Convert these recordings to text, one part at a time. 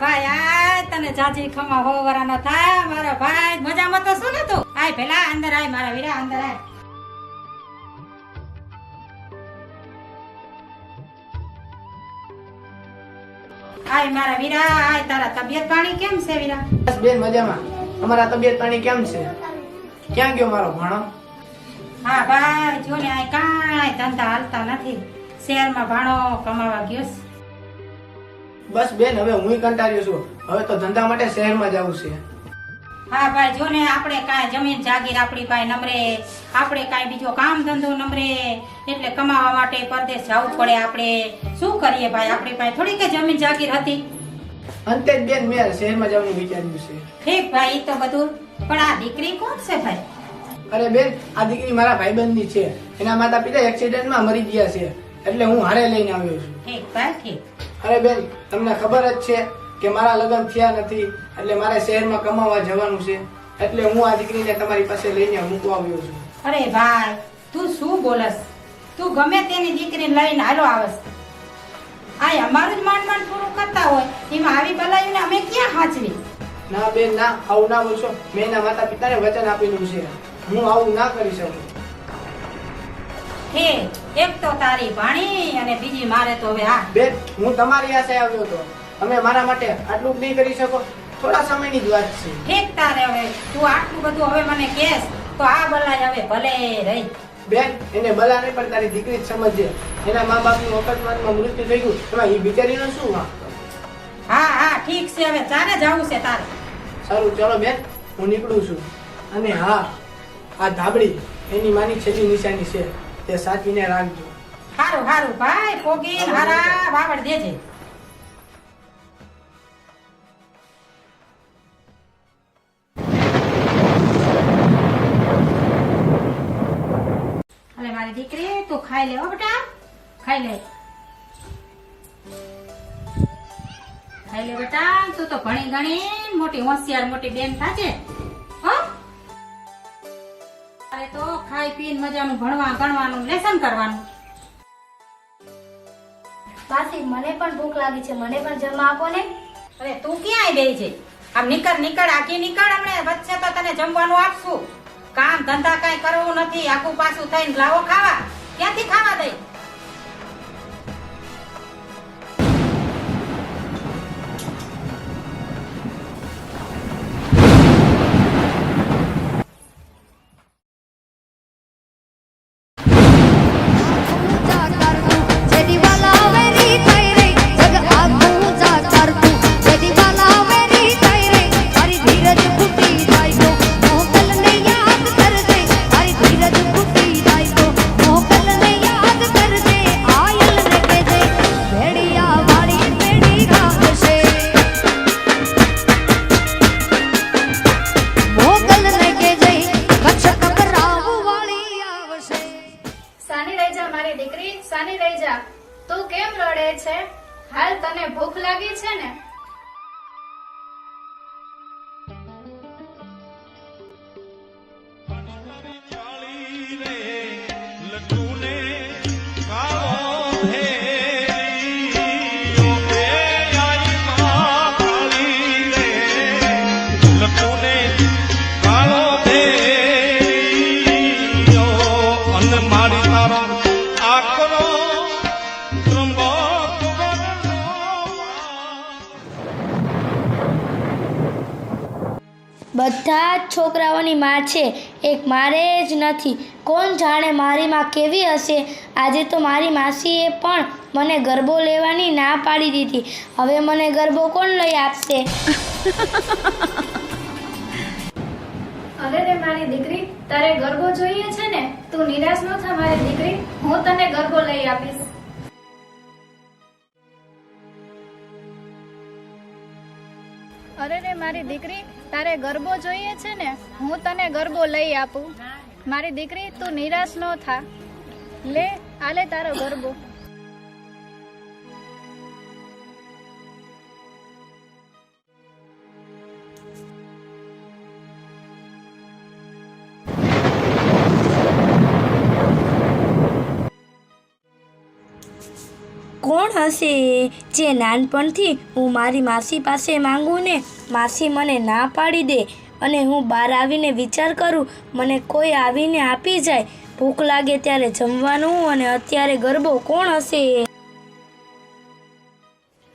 મારા ભાઈ આય તને જાજી ખમા હોવરાનો થાય મારા ભાઈ મજામાં તો શું ને તું આય પેલા અંદર આય મારા વીરા અંદર આય. આય મારા વીરા આય તારા તબિયત પાણી કેમ છે વીરા? બસ બેન મજામાં. અમારા તબિયત પાણી કેમ છે? ક્યાં ગયો મારો ભાણો? હા ભાઈ જો ને આય કાંઈ ધંધા હાલતા નથી. શહેરમાં ભાણો કમાવા ગયો છે. બસ બેન હવે હું કંટાળ્યો છું. હવે તો ધંધા માટે શહેરમાં જવું છે. હા ભાઈ જો ને આપણે કાંઈ જમીન જાગીર આપણી પાસે નમરે આપણે કાંઈ બીજો કામ ધંધો નમરે એટલે કમાવા માટે પરદેશ જવું પડે આપણે. શું કરીએ ભાઈ? આપણી પાસે થોડી કે જમીન જાગીર હતી. અંતે જ બેન મેં શહેરમાં જવાનું વિચાર્યું છે. ઠીક ભાઈ તો બધું. પણ આ દીકરી કોણ છે ભાઈ? અરે બેન આ દીકરી મારા ભાઈબંધની છે. એના માતા પિતા એક્સિડન્ટમાં મરી ગયા છે. એટલે હું હારે લઈને આવ્યો છું. ઠીક ભાઈ ઠીક. અરે બેન તમને ખબર જ છે કે મારા લગ્ન થયા નથી એટલે મારે શહેરમાં કમાવા જવાનું છે. એટલે હું આ દીકરીને તમારી પાસે લઈને મૂકવા આવ્યો છું. અરે ભાઈ તું શું બોલસ? તું ગમે તેની દીકરી લઈને હાલો આવસ. આ અમારું જ માંડ માંડ પૂરું કરતા હોય એમાં આવી ભલાઈને અમે ક્યાં હાચવી? ના બેન ના આવું ના બોલશો. મેં એના માતા પિતાને વચન આપેલું છે. હું આવું ના કરી શકું. હે એક તો તારી ભાણી અને બીજી મારે તો હવે આ. બેન હું તમારી આશે આવ્યો હતો તમે મારા માટે આટલું નહીં કરી શકો. થોડા સમયની જ વાત છે. ઠીક તારે હવે તું આટલું બધું હવે મને કેસ તો આ બલાય હવે ભલે રહી. બેન એને બલા નહીં પણ તારી દીકરી જ સમજે. એના મા બાપનું અકસ્માતમાં મૃત્યુ થઈ ગયું એમાં એ બિચારીનો શું વાંક? હા હા ઠીક છે હવે ચારે જવું છે તારે. સારું ચલો બેન હું નીકળું છું. અને હા આ ધાબળી એની માની છેલ્લી નિશાની છે. તે સાચવીને રાખજો. હારું હારું ભાઈ પોગી હારા વાવડ દેજે અલે મારી દીકરી તું ખાઈ લે હો બેટા. ખાઈ લે. ખાઈ લે બેટા. તું તો ભણી ગણી મોટી હોશિયાર મોટી બેન થાજે. ખાઈ પીને મજાનું ભણવા ગણવાનું લેસન કરવાનું. માસી મને પણ ભૂખ લાગી છે મને પણ જમવા આપો ને. અરે તું ક્યાંય બેહી છે આમ નીકળ નીકળ આખી નીકળ હમણે વચ્ચે તો તને જમવાનું આપશું. કામ ધંધા કઈ કરવું નથી. આખું પાછું થઈને લાવો ખાવા. ક્યાંથી ખાવા દઈ? બધા જ છોકરાઓની માં છે. એક મારે જ નથી. કોણ જાણે મારી માં કેવી હશે? આજે તો મારી માસીએ પણ મને ગરબો લેવાની ના પાડી દીધી. હવે મને ગરબો કોણ લઈ આપશે? અરે રે મારી દીકરી, તારે ગરબો જોઈએ છે ને? તું નિરાશ ન થા, મારી દીકરી. હું તને ગરબો લઈ આપીશ. અરે રે મારી દીકરી તારે ગરબો જોઈએ છે ને, હું તને ગરબો લઈ આપું. મારી દીકરી તું નિરાશ ન થા. લે, આલે તારો ગરબો. હશે. જે નાનપણથી હું મારી માસી પાસે માંગું ને, માસી મને ના પાડી દે અને હું બહાર આવીને વિચાર કરું, મને કોઈ આવીને આપી જાય. ભૂખ લાગે ત્યારે જમવાનું અને અત્યારે ગરબો કોણ હશે?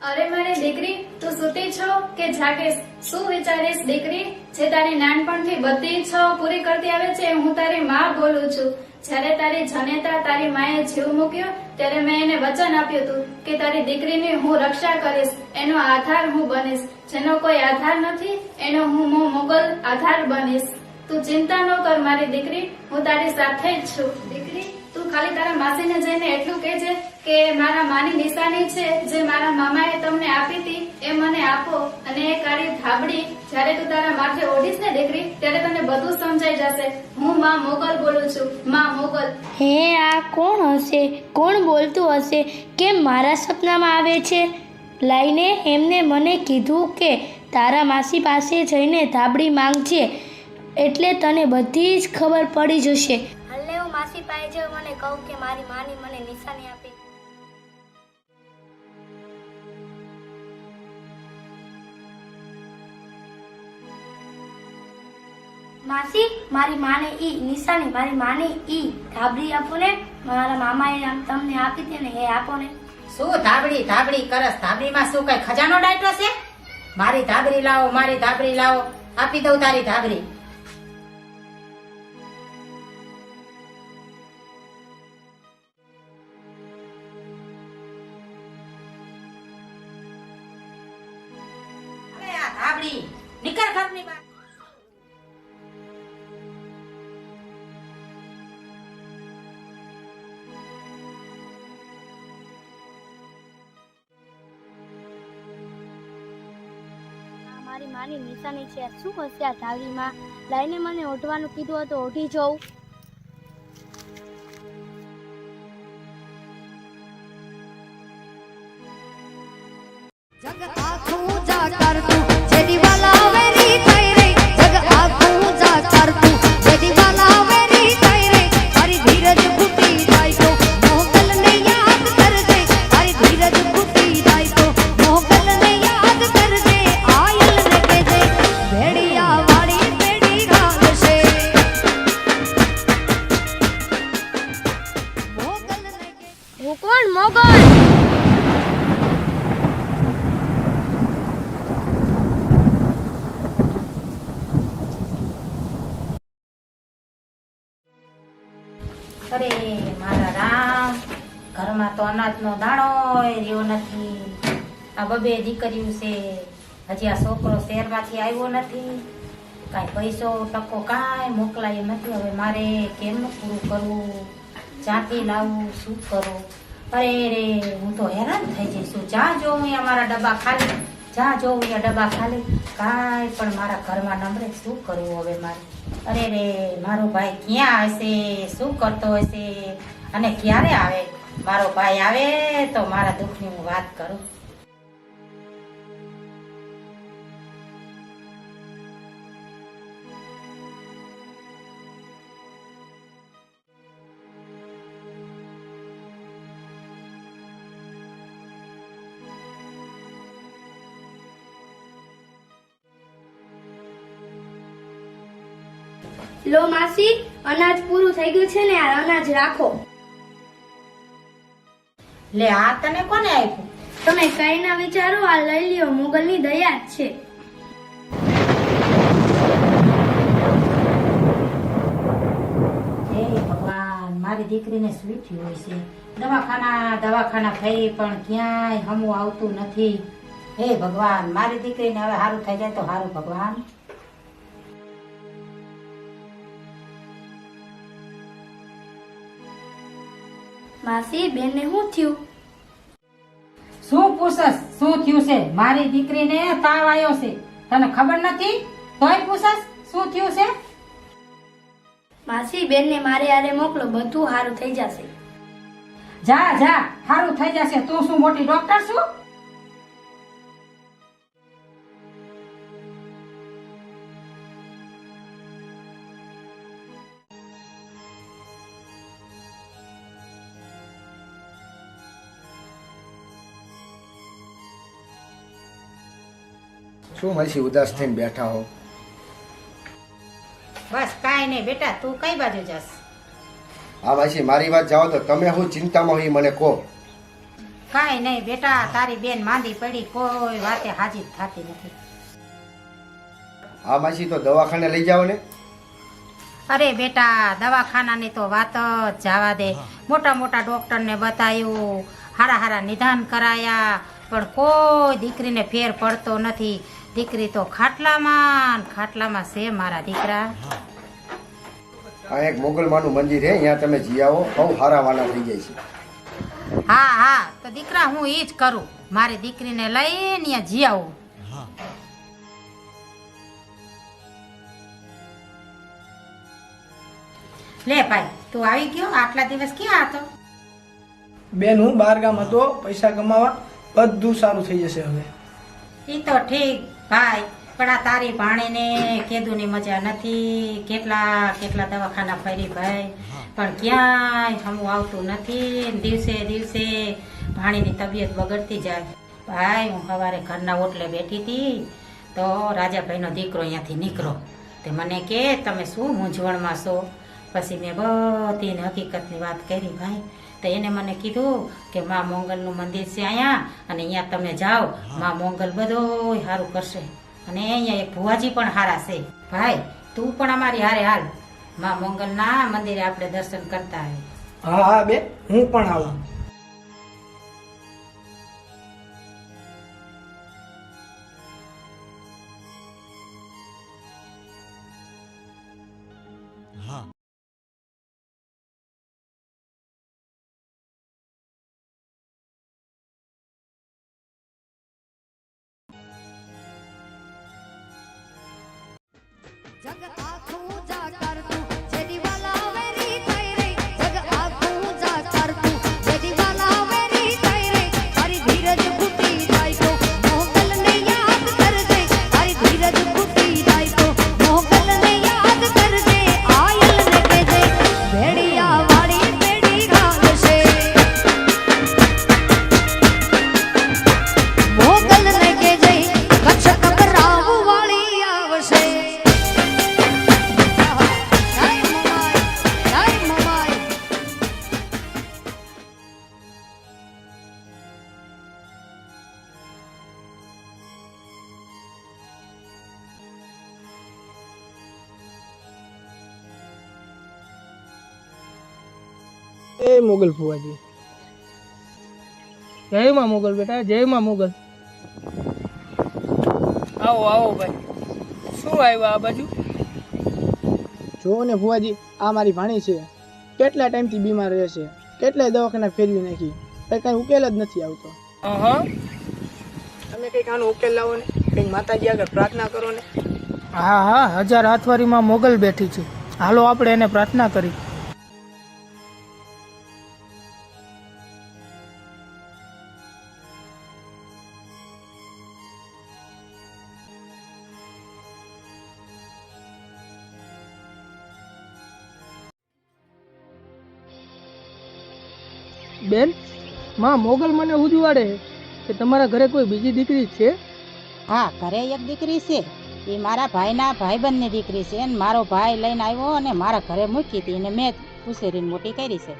અરે મારી દીકરી, તું સૂતી છો કે જાગીશ? શું વિચારીશ દીકરી? જે તારી નાનપણથી બધી ઈચ્છાઓ પૂરી કરતી આવે છે, હું તારી માં બોલું છું. જ્યારે તારી જનેતા તારી માએ જીવ મૂક્યો ત્યારે મેં એને વચન આપ્યું હતું કે તારી દીકરીની હું રક્ષા કરીશ, એનો આધાર હું બનીશ. જેનો કોઈ આધાર નથી, એનો હું મોગલ આધાર બનીશ. તું ચિંતા ન કર મારી દીકરી, હું તારી સાથે જ છું. ખાલી તારા માસીને જઈને એટલું કહેજે કે મારા માની નિશાની છે જે મારા મામાએ તમને આપી હતી, એ મને આપો. અને એ કાળી ધાબડી, જ્યારે તું તારા માથે ઓઢીશ ને દીકરી, ત્યારે તને બધું સમજાઈ જશે. હું માં મોગલ બોલું છું. માં મોગલ. હે, આ કોણ હશે? કોણ બોલતું હશે? કેમ મારા સપનામાં આવે છે? લઈને એમને મને કીધું કે તારા માસી પાસે જઈને ધાબડી માંગજે. એટલે તને બધી જ ખબર પડી જશે. માસી પાસે જઉં મને કહું કે મારી માની મને નિશાની આપી. માસી, મારી માને ઈ નિશાની, મારી માને ઈ ધાબળી આપો ને. મારા મામાએ આમ તમને આપી હતી ને એ આપો ને. શું ધાબળી ધાબળી કરસ? ધાબળીમાં શું કઈ ખજાનો ડાયટો છે? મારી ધાબળી લાવો, મારી ધાબળી લાવો. આપી દઉં તારી ધાબળી હવે નિકર ઘરની બહાર. મારી માની નિશાની છે. શું હશે આ ધાબળીમાં લઈને મને ઓઢવાનું કીધું હતું ઓઢી જવું ઘરમાં તો અનાજનો દાણો રહ્યો નથી. આ બબે દીકરીઓ છે, હજી આ છોકરો શહેરમાંથી આવ્યો નથી. કાંઈ પૈસો ટકો કાંઈ મોકલાયો નથી. હવે મારે કેમનું પૂરું કરવું? જ્યાંથી લાવવું શું કરવું અરે રે, હું તો હેરાન થઈ જઈશ જ્યાં જોઉં અહીંયા મારા ડબ્બા ખાલી. જ્યાં જોઉં અહીંયા ડબ્બા ખાલી. કાંઈ પણ મારા ઘરમાં નંબરે શું કરવું હવે મારે? અરે રે, મારો ભાઈ ક્યાં હશે? શું કરતો હશે? અને ક્યારે આવે? મારો ભાઈ આવે તો મારા દુઃખની હું વાત કરું. લો માસી, અનાજ પૂરું થઈ ગયું છે ને આ અનાજ રાખો. લે આ તને કોને આપ્યું? તમે કઈ ના વિચારો આ લઈ લ્યો મુગલની દયા જ છે. હે ભગવાન મારી દીકરીને શું થયું હોય છે? દવાખાના દવાખાના થઈ પણ ક્યાંય હમું આવતું નથી. હે ભગવાન મારી દીકરીને હવે સારું થઈ જાય તો સારું ભગવાન. માસી બેનને શું થયું? શું પૂછસ? શું થયું છે? મારી દીકરીને તાવ આવ્યો છે. તને ખબર નથી? તોય પૂછસ શું થયું છે? માસી બેનને મારે આરે મોકલો બધું સારું થઈ જશે. જા જા સારું થઈ જશે. તું શું મોટી ડોક્ટર છું? શું માસી ઉદાસ થઈને બેઠા હો? બસ કાંઈ નહીં બેટા તું કઈ બાજુ જશ? હા માસી મારી વાત જાઓ તો તમે હું ચિંતામાં હોય મને કહો. કાંઈ નહીં બેટા તારી બેન માંદી પડી કોઈ વાતે હાજી થતી નથી. હા માસી તો દવાખાને લઈ જાઓ ને. અરે બેટા દવાખાનાની તો વાત જ જવા દે. મોટા મોટા ડોક્ટરને બતાવ્યું હારા હારા નિદાન કરાયા પણ કોઈ દીકરીને ફેર પડતો નથી. દીકરી તો ખાટલામાં ને ખાટલામાં છે મારા દીકરા. આ એક મોગલમાનું મંદિર છે અહીંયા તમે જી આવો બહુ સારા વાલા થઈ જાય છે. હા હા તો દીકરા હું એ જ કરું. મારી દીકરીને લઈને ત્યાં જી આવું. લે ભાઈ તું આવી ગયો? આટલા દિવસ ક્યાં હતો? બેન હું બાર ગામ હતો પૈસા કમાવા. બધું સારું થઈ જશે હવે. એ તો ઠીક. ભાઈ પણ આ તારી ભાણીને કેદુની મજા નથી. કેટલા કેટલા દવાખાના ફરી ભાઈ. પણ ક્યાંય હમું આવતું નથી. દિવસે દિવસે ભાણીની તબિયત બગડતી જાય. ભાઈ હું સવારે ઘરના ઓટલે બેઠી હતી તો રાજાભાઈનો દીકરો અહીંયાથી નીકળો. તે મને કે તમે શું મૂંઝવણમાં છો? પછી મેં બધી હકીકતની વાત કરી ભાઈ તો એને મને કીધું કે મા મોંગલનું મંદિર છે અહીંયા અને અહીંયા તમે જાઓ. મા મોંગલ બધો સારું કરશે. અને અહીંયા એક ભુવાજી પણ હારા છે. ભાઈ તું પણ અમારી હારે હાલ. મા મોંગલના મંદિરે આપણે દર્શન કરતા આવી હા હા બે હું પણ આવું. 转个。મોગલ ફુવાજી જય માં મોગલ બેટા જય માં મોગલ. આવો આવો ભાઈ. શું આવ્યા આ બાજુ? જુઓ ને ફુવાજી આ મારી ભાણી છે. કેટલા ટાઈમથી બીમાર રહે છે. કેટલાય દવાખાના ફેરવી નાખી. કઈ કઈ ઉકેલ જ નથી આવતો. હા તમે કંઈક આનો ઉકેલ લાવો ને. કંઈક માતાજી આગળ પ્રાર્થના કરો ને. હા હા હજાર હાથવારીમાં મોગલ બેઠી છે. હાલો આપણે એને પ્રાર્થના કરી. માં મોગલ મને ઉજવાડે કે તમારા ઘરે કોઈ બીજી દીકરી છે? હા ઘરે એક દીકરી છે. એ મારા ભાઈના ભાઈબંધની દીકરી છે. અને મારો ભાઈ લઈને આવ્યો અને મારા ઘરે મૂકી હતી અને મેં ઉછેરીને મોટી કરી છે.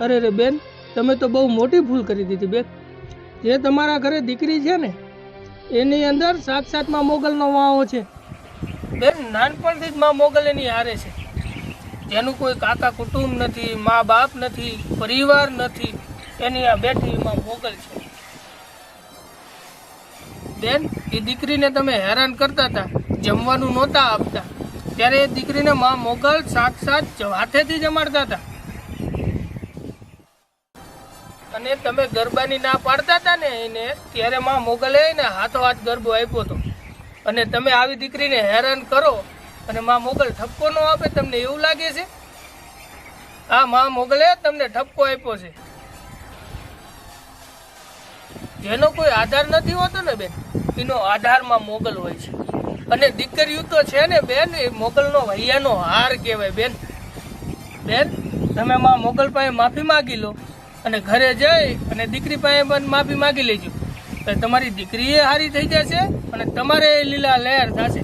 અરે રે બેન તમે તો બહુ મોટી ભૂલ કરી દીધી બેન. જે તમારા ઘરે દીકરી છે ને એની અંદર સાક્ષાતમાં મોગલનો વાવો છે. બેન નાનપણથી જ માં મોગલ એની હારે છે. જેનું કોઈ કાકા કુટુંબ નથી, મા બાપ નથી, પરિવાર નથી, એની આ બેટરીમાં મોગલ છે. બેન, એ દીકરીને તમે હેરાન કરતા હતા, જમવાનું નહોતા આપતા. ત્યારે એ દીકરીને મા મોગલ સાક્ષાત હાથેથી જમાડતા હતા. અને તમે ગરબાની ના પાડતા હતા ને એને, ત્યારે મા મોગલે એને હાથો હાથ ગરબો આપ્યો હતો. અને તમે આવી દીકરીને હેરાન કરો અને માં મોગલ ઠપકો ન આપે, તમને એવું લાગે છે? આ માં મોગલે તમને ઠપકો આપ્યો છે. જેનો કોઈ આધાર નથી હોતો ને બેન, એનો આધારમાં મોગલ હોય છે. અને દીકરીઓ તો છે ને બેન, એ મોગલનો વૈયાનો હાર કહેવાય બેન. બેન, તમે માં મોગલ પાસે માફી માગી લો અને ઘરે જઈ અને દીકરી પાસે પણ માફી માગી લેજો. તો તમારી દીકરી એ હારી થઈ જશે અને તમારે એ લીલા લહેર થશે.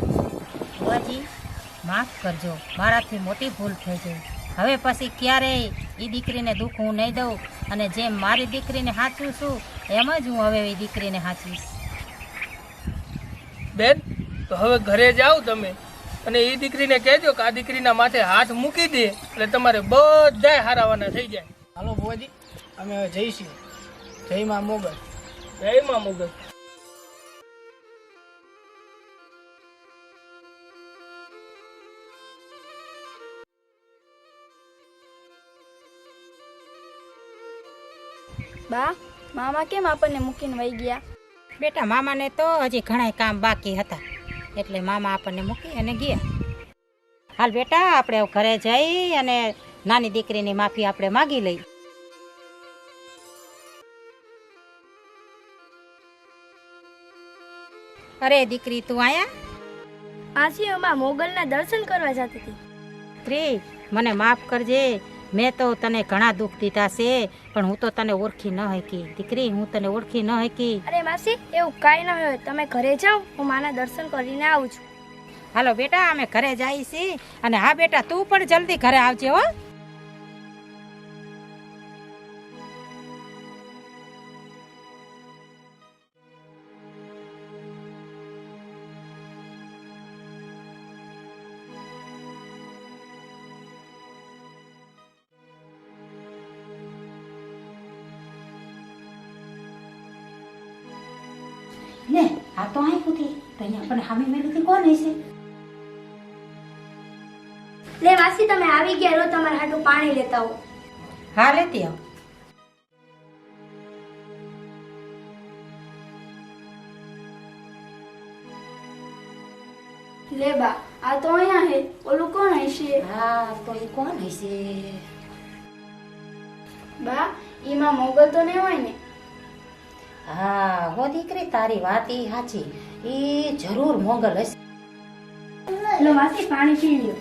માફ કરજો મારાથી મોટી ભૂલ થઈ ગઈ. હવે પછી ક્યારેય એ દીકરીને દુઃખ હું નહીં દઉં અને જેમ મારી દીકરીને સાચું છું એમ જ હું હવે એ દીકરીને સાચવીશ બેન તો હવે ઘરે જાઓ તમે અને એ દીકરીને કહેજો કે આ દીકરીના માથે હાથ મૂકી દે એટલે તમારે બધાય હારાવાના થઈ જાય. હાલો બુઆજી અમે હવે જઈશું. જય માં મોગલ. જય માં મુગલ. બા મામા કેમ આપણને મૂકીને વહી ગયા? બેટા મામાને તો હજી ઘણા કામ બાકી હતા. એટલે મામા આપણને મૂકી અને ગયા. હાલ બેટા આપણે ઘરે જઈ અને નાની દીકરીની માફી આપણે માગી લઈ. અરે દીકરી તું આયા? આથી અમા મોગલના દર્શન કરવા જતી હતી. સ્ત્રી મને માફ કરજે. મેં તો તને ઘણા દુઃખ દીધા છે પણ હું તો તને ઓળખી ન હકી. દીકરી હું તને ઓળખી ન હકી. અરે માસી એવું કાંઈ ન હોય. તમે ઘરે જાઓ હું માના દર્શન કરીને આવું છું. હાલો બેટા અમે ઘરે જઈએ છીએ. અને હા બેટા તું પણ જલ્દી ઘરે આવજે હો. ને આ તો આઈ કુતી તો અહીંયા પણ હામી મેળવી કોણ હશે? લે વાસી તમે આવી ગયા રો તમારા હાટું પાણી લેતા હો હા લેતી આવ. લે બા આ તો અહીંયા હે. ઓલું કોણ હશે? હા તો એ કોણ હશે? બા એમાં મોગલ તો નહીં હોય ને? હા હો દીકરી તારી વાત ઈ સાચી. ઈ જરૂર મોગલ હશે. લો માસી પાણી પી લ્યો.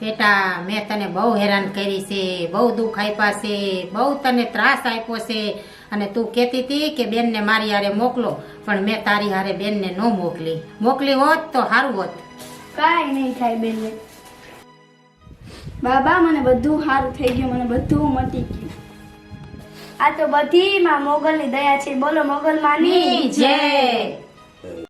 બેટા મેં તને બહુ હેરાન કરી છે બહુ દુઃખ આપ્યા છે બહુ તને ત્રાસ આપ્યો છે. અને તું કહેતી હતી કે બેનને મારી હારે મોકલો પણ મેં તારી હારે બેનને ન મોકલી. મોકલી હોત તો સારું હોત. કાંઈ નહીં થાય બેનને બાબા, મને બધું સારું થઈ ગયું, મને બધું મટી ગયું. આ તો બધી માં મોગલની દયા છે. બોલો, મોગલ માની. જય.